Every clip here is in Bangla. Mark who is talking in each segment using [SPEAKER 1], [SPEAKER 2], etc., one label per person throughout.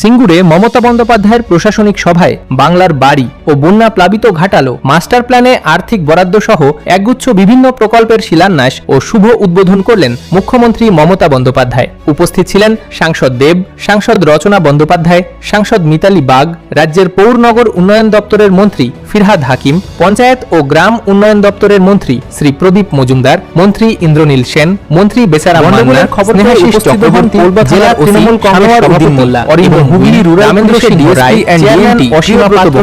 [SPEAKER 1] সিঙ্গুরে মমতা বন্দ্যোপাধ্যায়ের প্রশাসনিক সভায় বাংলার বাড়ি ও বন্যা প্লাবিত ঘাটালো মাস্টার প্ল্যানে আর্থিক বরাদ্দ সহ একগুচ্ছ বিভিন্ন প্রকল্পের শিলান্যাস ও শুভ উদ্বোধন করলেন মুখ্যমন্ত্রী মমতা বন্দ্যোপাধ্যায়। উপস্থিত ছিলেন সাংসদ দেব সাংসদ রচনা বন্দ্যোপাধ্যায় সাংসদ মিতালি বাগ রাজ্যের পৌরনগর উন্নয়ন দপ্তরের মন্ত্রী ফিরহাদ হাকিম পঞ্চায়েত ও গ্রাম উন্নয়ন দপ্তরের মন্ত্রী শ্রী প্রদীপ মজুমদার মন্ত্রী ইন্দ্রনীল সেন মন্ত্রী বেচারা মোল্লা
[SPEAKER 2] হুগলি রুরাল
[SPEAKER 1] রামেন্দ্র
[SPEAKER 2] পুলিশের
[SPEAKER 1] সিংহ অসীমা পাত্র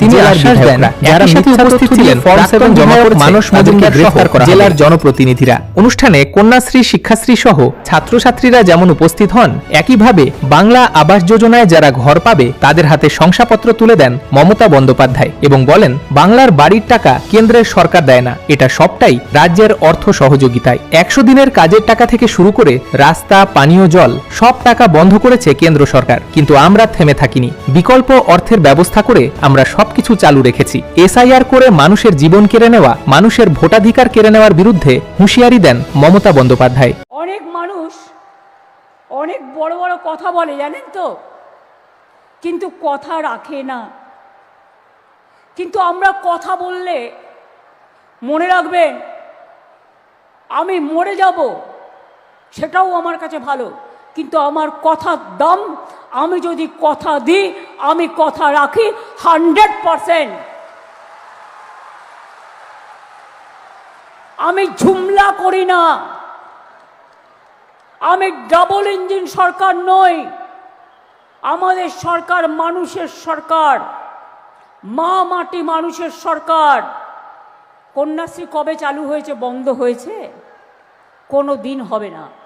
[SPEAKER 2] তিনি আশ্বাস দেন, যারা দিয়ে
[SPEAKER 1] দিলেন
[SPEAKER 2] form
[SPEAKER 1] ফর্ম জমা করেছে
[SPEAKER 2] মানুষ
[SPEAKER 1] তাদেরকে গ্রেফতার করা জেলার জনপ্রতিনিধিরা। অনুষ্ঠানে কন্যাশ্রী শিক্ষাশ্রী সহ ছাত্রছাত্রীরা যেমন উপস্থিত হন একইভাবে বাংলা আবাস যোজনায় যারা ঘর পাবে তাদের হাতে শংসাপত্র তুলে দেন মমতা বন্দ্যোপাধ্যায় এবং বলেন বাংলার বাড়ির টাকা কেন্দ্রের সরকার দেয় না এটা সবটাই রাজ্যের অর্থ সহযোগিতায়। একশো দিনের কাজের টাকা থেকে শুরু করে রাস্তা পানীয় জল সব টাকা বন্ধ করেছে কেন্দ্র সরকার। কিন্তু আমরা থেমে থাকিনি। বিকল্প অর্থের ব্যবস্থা করে আমরা সবকিছু চালু রেখেছি। এসআইআর করে মানুষের জীবন কেড়ে নেওয়া, মানুষের ভোটাধিকার কেড়ে নেওয়ার বিরুদ্ধে হুঁশিয়ারি দেন মমতা বন্দ্যোপাধ্যায়।
[SPEAKER 3] অনেক মানুষ অনেক বড় বড় কথা বলে, জানেন তো? কিন্তু কথা রাখে না। কিন্তু আমরা কথা বললে মনে রাখবেন, আমি মরে যাব, সেটাও আমার কাছে ভালো। কিন্তু আমার কথার দাম, আমি যদি কথা দিই, আমি কথা রাখি হান্ড্রেড পারসেন্ট। আমি ঝুমলা করি না। আমি ডাবল ইঞ্জিন সরকার নই। আমাদের সরকার মানুষের সরকার। মা মাটি মানুষের সরকার। কন্যাশ্রী কবে চালু হয়েছে, বন্ধ হয়েছে? কোনো দিন হবে না।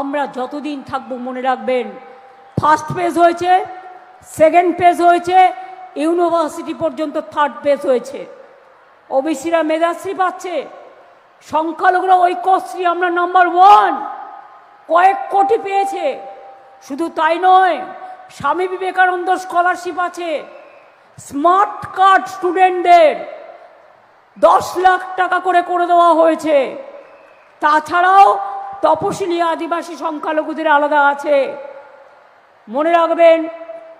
[SPEAKER 3] আমরা যতদিন থাকব মনে রাখবেন ফার্স্ট পেজ হয়েছে সেকেন্ড পেজ হয়েছে ইউনিভার্সিটি পর্যন্ত থার্ড পেজ হয়েছে। ওবিসিরা মেধাশ্রী পাচ্ছে, সংখ্যালঘুরা ঐক্যশ্রী, আমরা নাম্বার ওয়ান কয়েক কোটি পেয়েছে, শুধু তাই নয়, স্বামী বিবেকানন্দ স্কলারশিপ আছে। স্মার্ট কার্ড স্টুডেন্টদের দশ লাখ টাকা করে করে দেওয়া হয়েছে। তাছাড়াও তপশিলি আদিবাসী সংখ্যালঘুদের আলাদা আছে। মনে রাখবেন,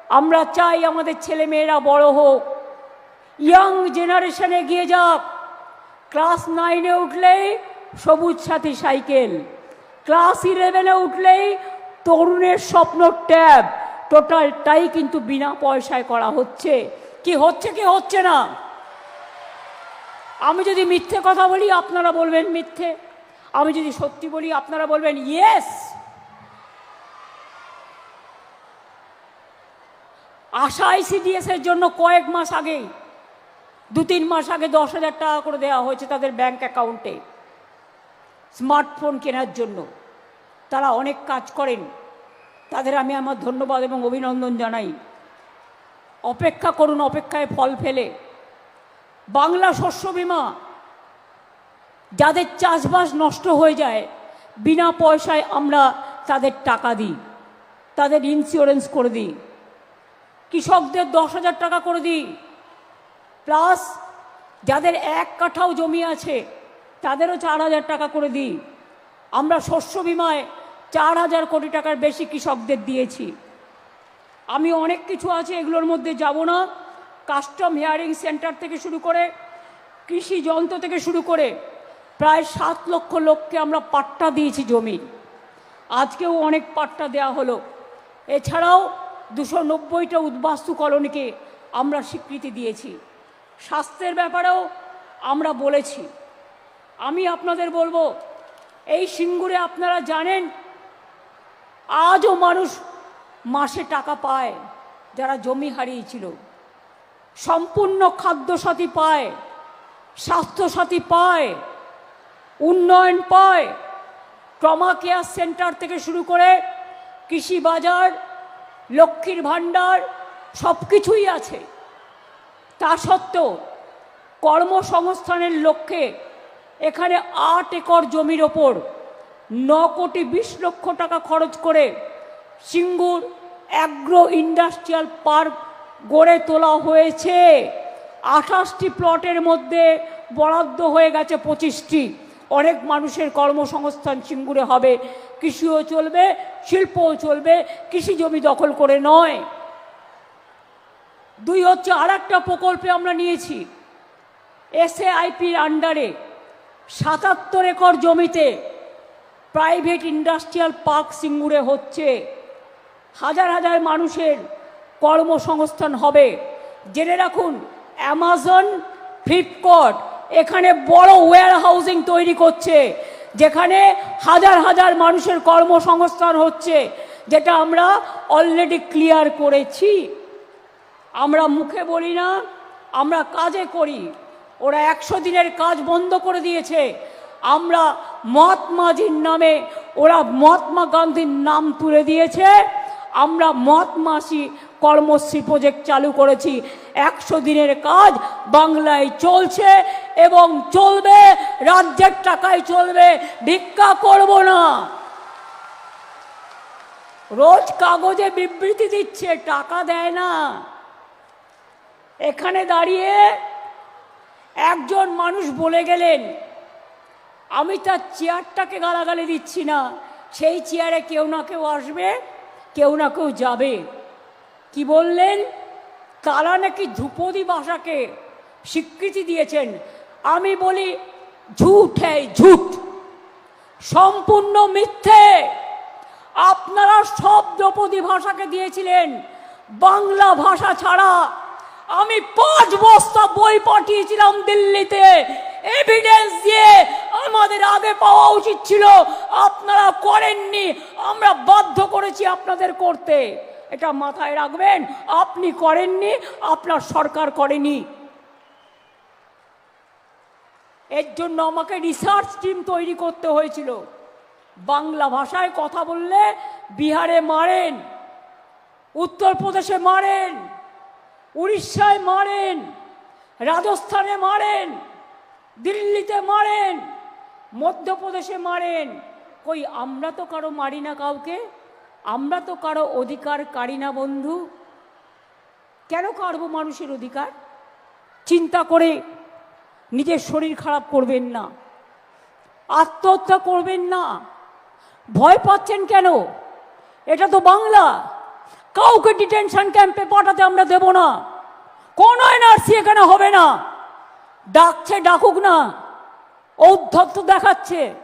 [SPEAKER 3] আমরা চাই আমাদের ছেলে মেয়েরা বড় হোক। ইয়াং জেনারেশনে গিয়ে যাক। ক্লাস নাইনে উঠলেই সবুজ সাথী সাইকেল। ক্লাস ইলেভেনে উঠলেই তরুণের স্বপ্ন ট্যাব। টোটালটাই কিন্তু বিনা পয়সায় করা হচ্ছে। কি হচ্ছে কি হচ্ছে না? আমি যদি মিথ্যে কথা বলি, আপনারা বলবেন মিথ্যে। আমি যদি সত্যি বলি, আপনারা বলবেন ইয়েস আশা এর জন্য কয়েক মাস আগেই দু তিন মাস আগে দশ হাজার টাকা করে দেওয়া হয়েছে তাদের ব্যাংক অ্যাকাউন্টে, স্মার্টফোন কেনার জন্য। তারা অনেক কাজ করেন। তাদের আমি আমার ধন্যবাদ এবং অভিনন্দন জানাই। অপেক্ষা করুন, অপেক্ষায় ফল ফেলে। বাংলা শস্য বিমা যাদের চাষবাস নষ্ট হয়ে যায়, বিনা পয়সায় আমরা তাদের টাকা দিই, তাদের ইন্স্যুরেন্স করে দিই, কৃষকদের দশ হাজার টাকা করে দিই প্লাস যাদের এক কাঠাও জমি আছে, তাদেরও চার হাজার টাকা করে দিই। আমরা শস্য বিমায় চার হাজার কোটি টাকার বেশি কৃষকদের দিয়েছি। আমি অনেক কিছু আছে, এগুলোর মধ্যে যাব না। কাস্টম হিয়ারিং সেন্টার থেকে শুরু করে, কৃষি যন্ত্র থেকে শুরু করে প্রায় সাত লক্ষ লোককে আমরা পাট্টা দিয়েছি জমি আজকেও অনেক পাট্টা দেওয়া হলো। এছাড়াও দুশো নব্বইটা উদ্বাস্তু কলোনিকে আমরা স্বীকৃতি দিয়েছি। স্বাস্থ্যের ব্যাপারেও আমরা বলেছি। আমি আপনাদের বলব, এই সিঙ্গুরে আপনারা জানেন, আজও মানুষ মাসে টাকা পায় যারা জমি হারিয়েছিল। সম্পূর্ণ খাদ্যসাথী পায়, স্বাস্থ্যসাথী পায় উন্নয়ন পায়। ট্রমা কেয়ার সেন্টার থেকে শুরু করে কৃষি বাজার, লক্ষ্মীর ভাণ্ডার সব কিছুই আছে। তা সত্ত্বেও কর্মসংস্থানের লক্ষ্যে এখানে আট একর জমির ওপর ন কোটি বিশ লক্ষ টাকা খরচ করে সিঙ্গুর অ্যাগ্রো ইন্ডাস্ট্রিয়াল পার্ক গড়ে তোলা হয়েছে। আঠাশটি প্লটের মধ্যে বরাদ্দ হয়ে গেছে পঁচিশটি। অনেক মানুষের কর্মসংস্থান সিঙ্গুরে হবে। কৃষিও চলবে, শিল্পও চলবে, কৃষি জমি দখল করে নয়। দুই হচ্ছে আর একটা প্রকল্পে আমরা নিয়েছি। এসএআইপির আন্ডারে সাতাত্তর একর জমিতে প্রাইভেট ইন্ডাস্ট্রিয়াল পার্ক সিঙ্গুরে হচ্ছে। হাজার হাজার মানুষের কর্মসংস্থান হবে। জেনে রাখুন, অ্যামাজন, ফ্লিপকার্ট এখানে বড় ওয়্যার হাউজিং তৈরি করছে, যেখানে হাজার হাজার মানুষের কর্মসংস্থান হচ্ছে, যেটা আমরা অলরেডি ক্লিয়ার করেছি। আমরা মুখে বলি না, আমরা কাজে করি। ওরা একশো দিনের কাজ বন্ধ করে দিয়েছে। আমরা মহাত্মাজির নামে, ওরা মহাত্মা গান্ধীর নাম তুলে দিয়েছে। আমরা মহাত্মাসী কর্মশ্রী প্রজেক্ট চালু করেছি। একশো দিনের কাজ বাংলায় চলছে এবং চলবে, রাজ্যের টাকায় চলবে, ভিক্ষা করব না। রোজ কাগজে বিবৃতি দিচ্ছে, টাকা দেয় না। এখানে দাঁড়িয়ে একজন মানুষ বলে গেলেন, আমি তার চেয়ারটাকে গালাগালি দিচ্ছি না। সেই চেয়ারে কেউ না কেউ আসবে, কেউ না কেউ যাবে। কি বললেন? তারা নাকি ধ্রুপদী ভাষাকে স্বীকৃতি দিয়েছেন। আমি বলি, ঝুট হ্যাঁ ঝুট। সম্পূর্ণ মিথ্যে। আপনারা সব দ্রৌপদী ভাষাকে দিয়েছিলেন। বাংলা ভাষা ছাড়া আমি পাঁচ বস্তা বই পাঠিয়েছিলাম দিল্লিতে। এভিডেন্স দিয়ে আমাদের আগে পাওয়া উচিত ছিল। আপনারা করেননি। আমরা বাধ্য করেছি আপনাদের করতে। এটা মাথায় রাখবেন, আপনি করেননি, আপনার সরকার করেনি। এর জন্য আমাকে রিসার্চ টিম তৈরি করতে হয়েছিল। বাংলা ভাষায় কথা বললে বিহারে মারেন, উত্তরপ্রদেশে মারেন, উড়িষ্যায় মারেন, রাজস্থানে মারেন, দিল্লিতে মারেন, মধ্যপ্রদেশে মারেন। কই, আমরা তো কারও মারি না কাউকে? আমরা তো কারও অধিকার কারি না, বন্ধু। কেন কারবো মানুষের অধিকার? চিন্তা করে নিজের শরীর খারাপ করবেন না। আত্মহত্যা করবেন না। ভয় পাচ্ছেন কেন? এটা তো বাংলা। কাউকে ডিটেনশন ক্যাম্পে পাঠাতে আমরা দেব না। কোনো এনআরসি এখানে হবে না। ডাকছে, ডাকুক না। ঔদ্ধত্য দেখাচ্ছে,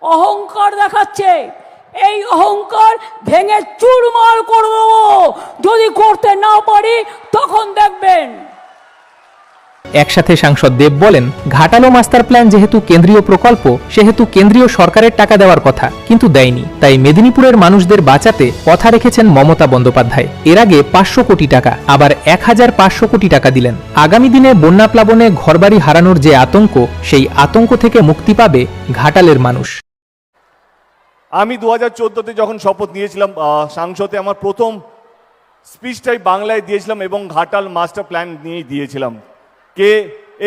[SPEAKER 3] অহংকার দেখাচ্ছে এই অহংকার ভেঙে চুরমার করব। যদি করতে না পারি, তখন দেখবেন।
[SPEAKER 1] একসাথে সাংসদ দেব বলেন, ঘাটালো মাস্টার প্ল্যান যেহেতু কেন্দ্রীয় প্রকল্প, সেহেতু কেন্দ্রীয় সরকারের টাকা দেওয়ার কথা, কিন্তু দেয়নি। তাই মেদিনীপুরের মানুষদের বাঁচাতে কথা রেখেছেন মমতা বন্দ্যোপাধ্যায়। এর আগে পাঁচশো কোটি টাকা, আবার এক হাজার পাঁচশো কোটি টাকা দিলেন। আগামী দিনে বন্যা প্লাবনে ঘরবাড়ি হারানোর যে আতঙ্ক, সেই আতঙ্ক থেকে মুক্তি পাবে ঘাটালের মানুষ।
[SPEAKER 2] আমি দু হাজার চোদ্দোতে যখন শপথ নিয়েছিলাম সাংসদে আমার প্রথম স্পিচটাই বাংলায় দিয়েছিলাম এবং ঘাটাল মাস্টার প্ল্যান নিয়েই দিয়েছিলাম। কে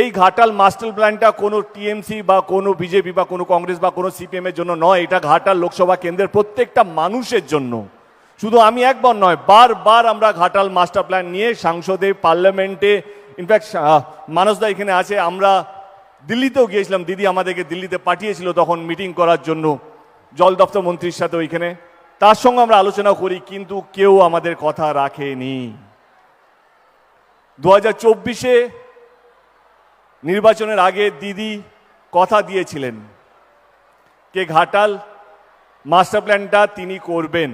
[SPEAKER 2] এই ঘাটাল মাস্টার প্ল্যানটা কোনো টিএমসি বা কোনো বিজেপি বা কোনো কংগ্রেস বা কোনো সিপিএম এর জন্য নয়, এটা ঘাটাল লোকসভা কেন্দ্রের প্রত্যেকটা মানুষের জন্য। শুধু আমি একবার নয়, বারবার আমরা ঘাটাল মাস্টার প্ল্যান নিয়ে সাংসদে, পার্লামেন্টে ইনফ্যাক্ট মানসদা এখানে আছে, আমরা দিল্লিতেও গিয়েছিলাম, দিদি আমাদেরকে দিল্লিতে পাঠিয়েছিল তখন মিটিং করার জন্য। জল দপ্তর মন্ত্রীর সাথে ওইখানে। তার সঙ্গে আমরা আলোচনা করি, কিন্তু কেউ আমাদের কথা রাখেনি। দু হাজার চব্বিশে নির্বাচনের আগে দিদি কথা দিয়েছিলেন, কে ঘাটাল মাস্টার প্ল্যানটা তিনি করবেন।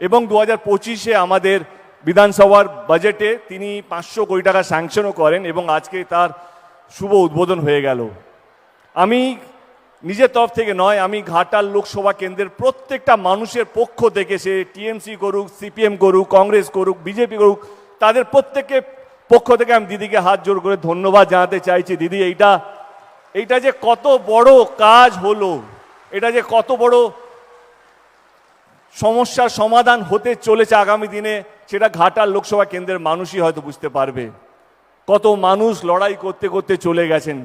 [SPEAKER 2] এবং দু হাজার পঁচিশে আমাদের বিধানসভার বাজেটে তিনি পাঁচশো কোটি টাকা স্যাংশনও করেন এবং আজকে তার শুভ উদ্বোধন হয়ে গেল। আমি নিজের তরফ থেকে নয়, আমি ঘাটাল লোকসভা কেন্দ্রের প্রত্যেকটা মানুষের পক্ষ থেকে সে টিএমসি করুক, সিপিএম করুক, কংগ্রেস করুক, বিজেপি করুক, তাদের প্রত্যেকের পক্ষ থেকে আমি দিদিকে হাত জোর করে ধন্যবাদ জানাতে চাইছি। দিদি, এইটা এইটা যে কত বড় কাজ হলো, এটা যে কত বড় সমস্যার সমাধান হতে চলেছে আগামী দিনে, সেটা ঘাটাল লোকসভা কেন্দ্রের মানুষই হয়তো বুঝতে পারবে। কত মানুষ লড়াই করতে করতে চলে গেছেন।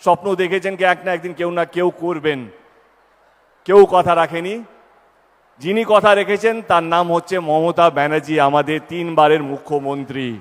[SPEAKER 2] স্বপ্ন দেখেছেন কি এক না একদিন কেউ না কেউ করবেন। কেউ কথা রাখেনি। যিনি কথা রেখেছেন, তার নাম হচ্ছে মমতা ব্যানার্জি, আমাদের তিনবারের মুখ্যমন্ত্রী।